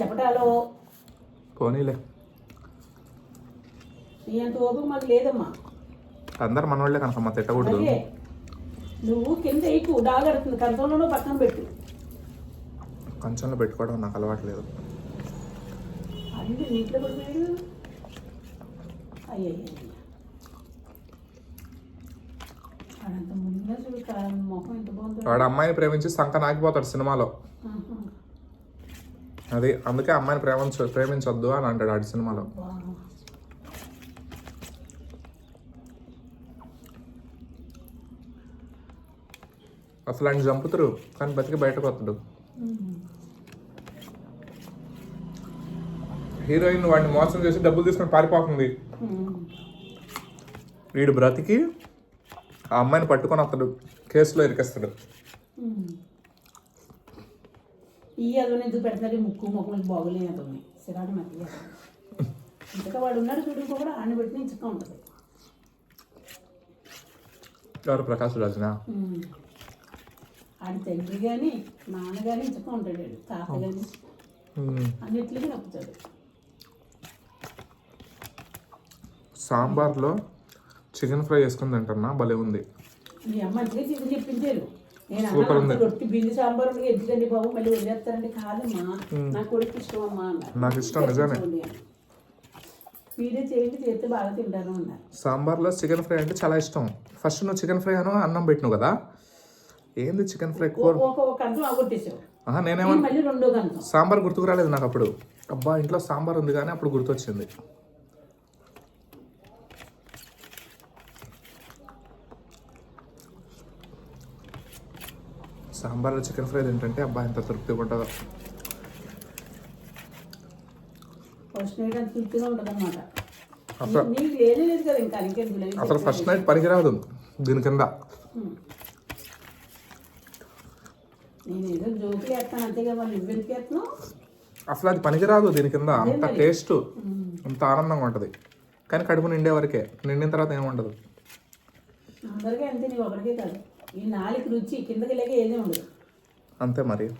చెప్పటాలో? పోనీలే. నీ అంత ఓపిక మాకు లేదమ్మా. అందరు మనోళ్ళే కనుకమ్మ తిట్టకూడదు. నువ్వు కింద ఎక్కువ డాగడుతుంది కంచంలోనూ పక్కన పెట్టు. కంచంలో పెట్టుకోవడం నాకు అలవాట్లేదు అది నీటిలో పడిపోయాడు అయ్యయ్య ఆడంత ముందుగా చూడు కా- మొహం ఎంత బాగుందో. వాడు అమ్మాయిని ప్రేమించి సంక నాకిపోతాడు సినిమాలో. ఆహా. అది అందుకే అమ్మాయిని ప్రేమించ ప్రేమించొద్దు అని అంటాడు ఆడి సినిమాలో. అసలు ఆయన చంపుతారు కానీ బతికి బయటకు వస్తాడు. హీరోయిన్ వాడిని మోసం చేసి డబ్బులు తీసుకొని పారిపోతుంది. వీడు బ్రతికి ఆ అమ్మాయిని పట్టుకొని వస్తాడు కేసులో ఇరికేస్తాడు. ఈ అదోని ఎందుకు పెడతారు ముక్కు మొక్కలు బాగోలేదు అదోని సిరాడు మధ్య ఇంతగా వాడు ఉన్నాడు చూడు కూడా ఆడ పెట్టి ఇంచుగా ఉంటుంది. ఎవరు ప్రకాష్ రాజునా? ఉమ్. ఆడి తండ్రి కానీ నాన్న కానీ ఇంచుగా ఉంటాడు. తాత కానీ మ్మ్. అన్నిటికీ నప్పుతాడు సాంబార్లో చికెన్ ఫ్రై వేసుకుని తింటున్నా భలే ఉంది. మీ అమ్మ చికెన్ చెప్పించారు ఉంది. రొట్టి సాంబార్ ఉంది, ఎందుకండి బాబు? మళ్ళీ వదిలేస్తారండి కాదమ్మా. నా కొడుకు ఇష్టం అమ్మా అన్నారు. నాకు ఇష్టం నిజమే. మీరే చేయండి చేస్తే బాగా తింటాను అన్నారు. సాంబార్లో చికెన్ ఫ్రై అంటే చాలా ఇష్టం. ఫస్ట్ నువ్వు చికెన్ ఫ్రై అను అన్నం పెట్టినావు కదా? ఏంది చికెన్ ఫ్రై కూర? నేనేమన్నా సాంబార్ గుర్తుకు రాలేదు నాకు అప్పుడు. అబ్బా ఇంట్లో సాంబార్ ఉంది కానీ అప్పుడు గుర్తొచ్చింది. సాంబార్లో చికెన్ ఫ్రై తింటుంటే అబ్బా ఎంత తృప్తిగా ఉంటుందో. ఫస్ట్ నైట్ అంత తృప్తిగా ఉంటుంది అనమాట అసలు ఫస్ట్ నైట్ పనికిరాదు దీని కింద. అసలు అది పనికిరాదు దీని కింద అంత టేస్ట్ అంత ఆనందంగా ఉంటుంది. కానీ కడుపు నిండే వరకే నిండిన తర్వాత ఏముండదు అందరికీ అంతే నీకు ఒకరికే కాదు. ఈ నాలుగు రుచి కిందకి లేక ఏదే ఉండదు. అంతే మరి.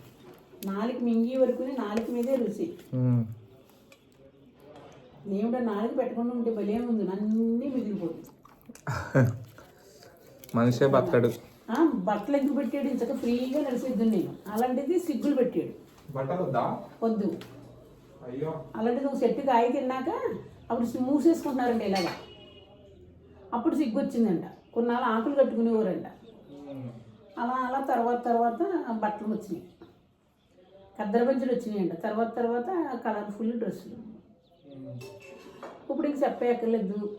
నాలుగు మింగి వరకు నాలుగు మీదే రుచి. కూడా నాలుగు పెట్టకుండా ఉంటే భలే ఉంది అన్నీ మిగిలిపోతుంది. మనిషే బతకడు. ఆ, బట్టలు ఎందుకు పెట్టాడు? ఇంతక ఫ్రీగా నడిచిద్దు నేను. అలాంటిది సిగ్గులు పెట్టాడు. వద్దు. అయ్యో. అలాంటిది ఒక చెట్టు కాయ తిన్నాక అప్పుడు మూసేసుకుంటున్నారంట ఇలాగా. అప్పుడు సిగ్గు వచ్చిందంట. కొన్నాళ్ళు ఆకులు కట్టుకునేవారంట. అలా అలా తర్వాత తర్వాత బట్టలు వచ్చినాయి. కద్దర పంచులు వచ్చినాయంట. తర్వాత తర్వాత కలర్ఫుల్ డ్రెస్సులు. ఇప్పుడు ఇంక చెప్పక్కర్లేదు.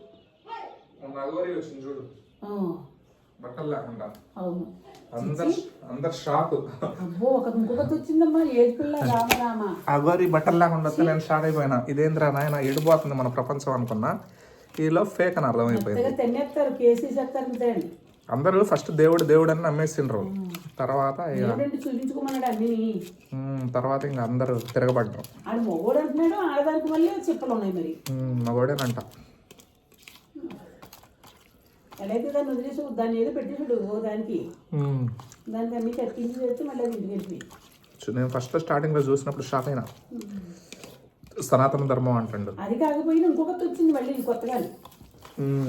లేకుండా. అవును. అందరు అందరు షాక్. అబ్బో ఒక ఇంకొకటి వచ్చిందమ్మా పిల్ల రామ రామ. అగోరి బట్టలు లేకుండా నేను షాక్ అయిపోయినా. ఇదేంద్రా నాయన ఎడిపోతుంది మన ప్రపంచం అనుకున్నా. ఈలో ఫేక్ అని అర్థమైపోయింది. తెన్నేస్తారు కేసేసేస్తారు అంతే అండి అందరూ ఫస్ట్ దేవుడు దేవుడు అని నమ్మేసిండ్రు. తర్వాత ఇక తర్వాత ఇంకా అందరూ తిరగబడ్డారు. మగోడేనంట. ఎలా అయితే దాన్ని వదిలేసి దాన్ని ఏదో పెట్టేసాడు దానికి. దానికి అన్ని చేస్తే మళ్ళీ ఇంటికి నేను ఫస్ట్ స్టార్టింగ్లో చూసినప్పుడు షాక్ అయినా. సనాతన ధర్మం అంటాడు. అది కాకపోయినా ఇంకొకటి వచ్చింది మళ్ళీ కొత్తగా.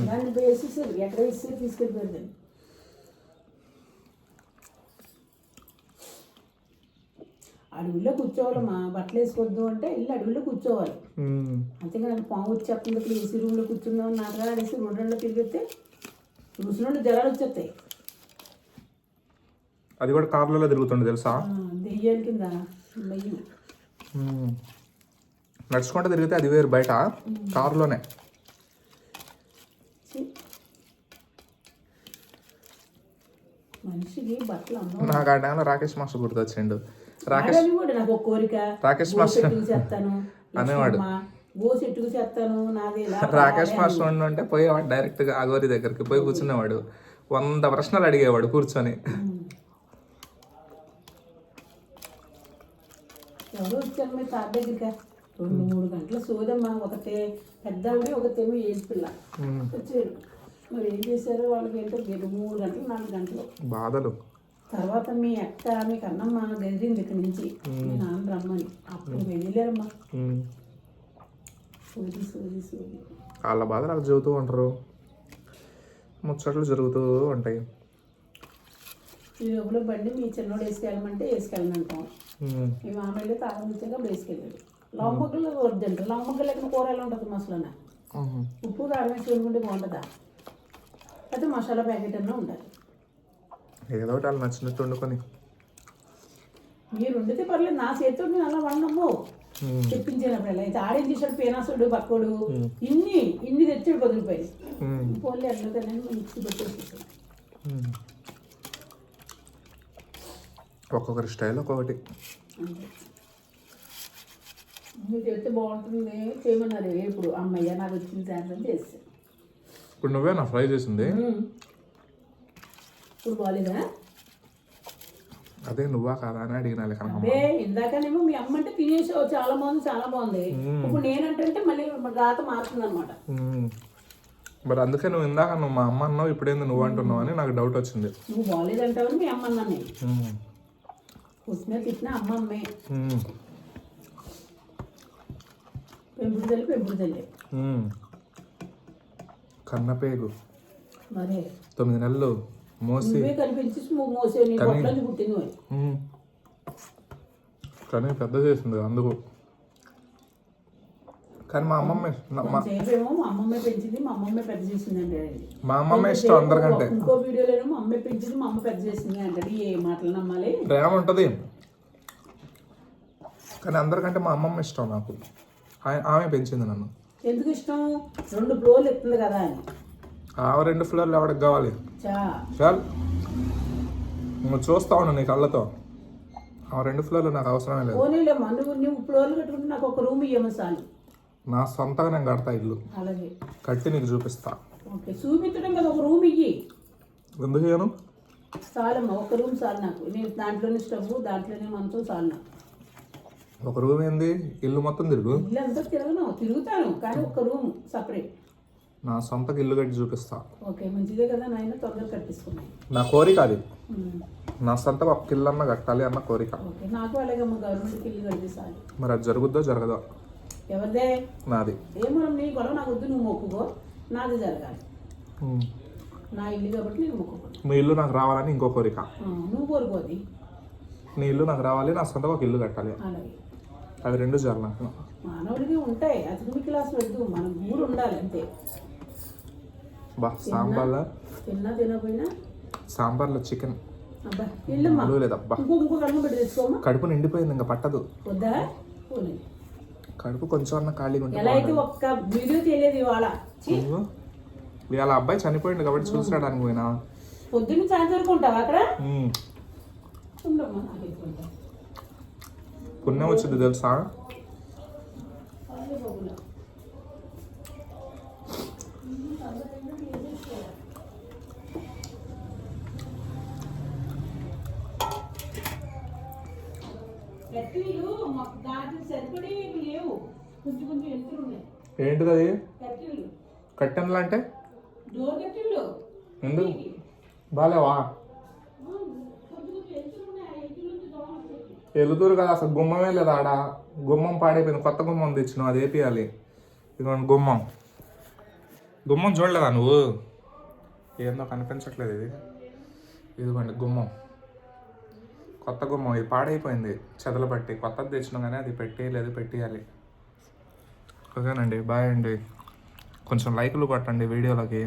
దాన్ని వేసేసారు ఎక్కడ వేసేసారు తీసుకెళ్ళిపోయారు దాన్ని. అడవిలో కూర్చోవాలమ్మా బట్టలు వేసుకోవద్దు అంటే ఇల్లు అడవిలో కూర్చోవాలి. అంతేగాని పాము వచ్చేస్తుంది ఇక్కడ ఏసీ రూమ్లో కూర్చుందాం నాటకాలు ఆడేసి రెండు రెండు తిరిగితే చూసిన జ్వరాలు వచ్చేస్తాయి. అది కూడా కార్లలో తిరుగుతుండే తెలుసా? దెయ్యాల కింద. నడుచుకుంటూ తిరిగితే అది వేరు బయట కారులోనే. మనిషికి బట్టలు నాకు ఆ టైంలో రాకేష్ మాస్టర్ గుర్తొచ్చిండు. రాకేష్ కూడా నాకు ఒక కోరిక. రాకేష్ గో మాస్టర్ చేస్తాను. అనేవాడు. గో చేస్తాను. నాది రాకేష్ మాస్టర్ అంటే పోయేవాడు డైరెక్ట్గా అగోరి దగ్గరికి పోయి కూర్చునేవాడు. వంద ప్రశ్నలు అడిగేవాడు కూర్చొని. ఎవరు వచ్చారు మీ తాత దగ్గరికి? రెండు మూడు గంటల సోదమ్మా ఒకటే పెద్దవిడి ఒకటేమో ఏజ్ పిల్ల. వచ్చారు. మరి ఏం చేశారు? వాళ్ళకి ఏంటో మూడు గంటలు నాలుగు గంటలు. బాధలు. తర్వాత మీ అక్క మీ కన్నమ్మ గదిరింది ఇక్కడి నుంచి. మీ నాన్న రమ్మని. అప్పుడు వెళ్ళారమ్మా. ఉమ్. సూది సూది సూది. వాళ్ళ బాధ నాకు చెబుతూ ఉంటారు. ముచ్చట్లు జరుగుతూ ఉంటాయి. ఈ లోపల బండి మీ చిన్నోడు వేసుకెళ్ళమంటే వేసుకెళ్ళనంటాం ఉమ్. మీ మామయ్య తాగం ఇచ్చాక అప్పుడు వేసుకెళ్ళాడు. లవంబగ్గలు వద్దండి లవంబగ్గలు ఎక్కడ కూర ఎలా ఉంటుంది మసలన. ఉప్పు కారం వేసి వండుకుంటే బాగుంటుందా? అయితే మసాలా ప్యాకెట్ అన్నా ఉండాలి. ఏదో ఒకటి వాళ్ళు నచ్చినట్టు వండుకొని. మీరు వండితే పర్లేదు నా చేతితో నేను అలా వండము. ఉమ్. తెప్పించినప్పుడు ఎలా అయితే ఆడేం చేశాడు పేనాసుడు పక్కోడు ఇన్ని ఇన్ని తెచ్చాడు పది రూపాయలు. పోలే తినని మిక్సీ పెట్టేసి. ఒక్కొక్కరి స్టైల్ ఒక్కొక్కటి. మీరు చెప్తే బాగుంటుంది చేయమన్నారు. ఇప్పుడు అమ్మయ్య నాకు వచ్చిన శాంతం చేస్తాను ఇప్పుడు నువ్వే నా ఫ్రై చేసింది. ఇప్పుడు బాగాలేదా అదే నువ్వా కాదా అని అడిగినాలి అదే ఇందాకనేమో మీ అమ్మ అంటే తినేసావు చాలా బాగుంది చాలా బాగుంది. ఇప్పుడు నేనంటే మళ్ళీ గాత మారుతుంది అనమాట. మరి అందుకే నువ్వు ఇందాక నువ్వు మా అమ్మ అన్నావు ఇప్పుడేంది నువ్వు అంటున్నావు అని నాకు డౌట్ వచ్చింది. నువ్వు బాగాలేదంటావని మీ అమ్మ అన్నాను నేను తిట్టిన అమ్మ అమ్మే. పెంపుడు తల్లి పెంపుడు తల్లి. కన్నపేగు. మరే? తొమ్మిది నెలలు. మోసి. కానీ పెద్ద చేసింది అందుకు. కానీ మా అమ్మమ్మ మా అమ్మమ్మే పెంచింది. మా అమ్మమ్మే పెద్ద చేసింది అంటాడు మా అమ్మమ్మ ఇష్టం అందరికంటే. ఇంకో వీడియోలో మా అమ్మే పెంచింది మా అమ్మ పెద్ద చేసింది అంటాడు ఏ మాటలు నమ్మాలి? ప్రేమ ఉంటుంది. కానీ అందరికంటే మా అమ్మమ్మ ఇష్టం నాకు. ఆమె పెంచింది నన్ను. ఎందుకు ఇష్టం? రెండు ఫ్లోర్లు ఎత్తుంది కదా అని. ఆమె రెండు ఫ్లోర్లు ఎవరికి కావాలి? చాలు. నువ్వు చూస్తా ఉన్నా నీ కళ్ళతో. ఆ రెండు ఫ్లోర్లు నాకు అవసరమే లేదు. నువ్వు ఫ్లోర్లు కట్టుకుంటే నాకు ఒక రూమ్ ఇవ్వము చాలు. నా సొంతంగా నేను కడతా ఇల్లు. అలాగే. కట్టి నీకు చూపిస్తా. ఓకే చూపించడం కదా ఒక రూమ్ ఇయ్యి. ఎందుకు చేయను చాలమ్మా ఒక రూమ్ చాలు నాకు. నేను దాంట్లోనే స్టవ్ దాంట్లోనే మంచం చాలు నాకు. ఒక రూమ్ ఏంది? ఇల్లు మొత్తం తిరుగు. ఇల్లు అంతా తిరగను తిరుగుతాను కానీ ఒక రూమ్ సపరేట్ నా సొంతకి ఇల్లు కట్టి చూపిస్తా. ఓకే మంచిదే కదా నాయన కట్టించుకున్నాయి నా కోరిక అది. నా సొంత ఒక ఇల్లు అన్న కట్టాలి అన్న కోరిక. ఓకే నాకు అలాగే మా గవర్నమెంట్కి ఇల్లు కట్టిస్తాను మరి అది జరుగుద్దో జరగదో? ఎవరిదే? నాది. ఏమో నీ గొడవ నాకు వద్దు నువ్వు మొక్కుకో. నాది జరగాలి. నా ఇల్లు కాబట్టి నేను మొక్కుకో మీ ఇల్లు నాకు రావాలని ఇంకో కోరిక. నువ్వు కోరుకోది నీ ఇల్లు నాకు రావాలి నా సొంతగా ఒక ఇల్లు కట్టాలి. అలాగే. అవి రెండు జరగ నాకు మానవుడికి ఉంటాయి అతని క్లాస్ మన ఉండాలి అంతే. బా సాంబార్లో? తిన్నా తినకపోయినా? సాంబార్లో చికెన్. లేదబ్బా కడుపు నిండిపోయింది ఇంకా పట్టదు. కడుపు కొంచెం అన్న ఖాళీగా ఉంటుంది ఇవాళ? అబ్బాయి చనిపోయింది కాబట్టి చూసిరాడానికి పోయినా? పొద్దున్న సాయంత్రం ఉంటావా అక్కడ? పుణ్యం వచ్చింది తెలుసా? మాకు సరిపడి లేవు. కొంచెం కొంచెం ఎత్తులు ఉన్నాయి. ఏంటిది అది? కట్టీలు. కట్టెన్లా అంటే డోర్ ఎందుకు? బాలేవా. ఎలుతురు కదా అసలు గుమ్మమే లేదు ఆడ? గుమ్మం పాడైపోయింది. కొత్త గుమ్మం తెచ్చినావు అది వేపియాలి ఇదిగోండి గుమ్మం. గుమ్మం చూడలేదా నువ్వు? ఏందో కనిపించట్లేదు ఇది. ఇదిగోండి గుమ్మం. కొత్త గుమ్మం ఇది పాడైపోయింది. చెదలు పట్టి కొత్తది తెచ్చినా కానీ అది పెట్టేయలేదు పెట్టేయాలి. ఓకేనండి బాయ్ అండి. కొంచెం లైకులు కొట్టండి వీడియోలకి.